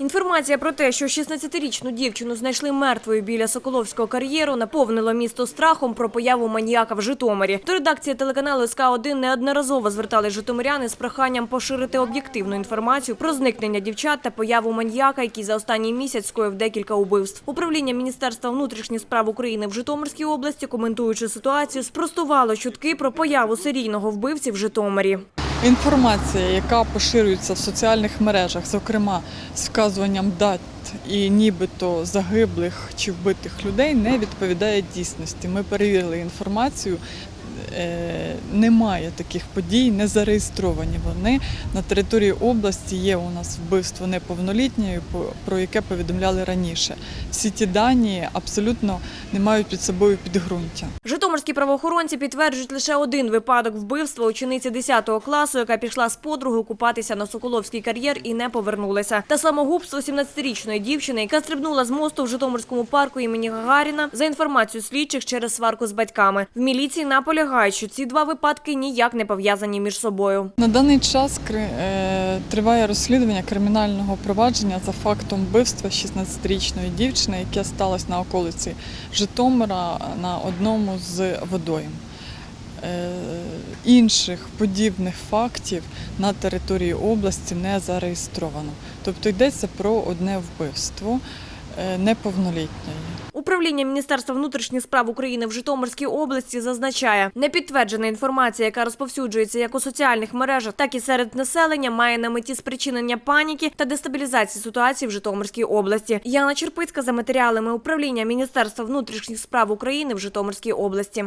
Інформація про те, що 16-річну дівчину знайшли мертвою біля Соколовського кар'єру, наповнила місто страхом про появу маніяка в Житомирі. До редакції телеканалу СК1 неодноразово звертали житомиряни з проханням поширити об'єктивну інформацію про зникнення дівчат та появу маніяка, який за останній місяць скоїв декілька убивств. Управління Міністерства внутрішніх справ України в Житомирській області, коментуючи ситуацію, спростувало чутки про появу серійного вбивці в Житомирі. Інформація, яка поширюється в соціальних мережах, зокрема з вказуванням дат і нібито загиблих чи вбитих людей, не відповідає дійсності. Ми перевірили інформацію. Немає таких подій, не зареєстровані вони на території області. Є у нас вбивство неповнолітньої, по- про яке повідомляли раніше. Всі ті дані абсолютно не мають під собою підґрунтя. Житомирські правоохоронці підтверджують лише один випадок вбивства учениці 10 класу, яка пішла з подругою купатися на Соколовський кар'єр і не повернулася. Та самогубство 17-річної дівчини, яка стрибнула з мосту в Житомирському парку імені Гагаріна, за інформацією слідчих через сварку з батьками. В міліції наполягають, що ці два випадки ніяк не пов'язані між собою. На даний час е, триває розслідування кримінального провадження за фактом вбивства 16-річної дівчини, яке сталося на околиці Житомира на одному з водойм. Е, Інших подібних фактів на території області не зареєстровано. Тобто йдеться про одне вбивство е, неповнолітньої. Управління Міністерства внутрішніх справ України в Житомирській області зазначає, непідтверджена інформація, яка розповсюджується як у соціальних мережах, так і серед населення, має на меті спричинення паніки та дестабілізації ситуації в Житомирській області. Яна Черпицька за матеріалами управління Міністерства внутрішніх справ України в Житомирській області.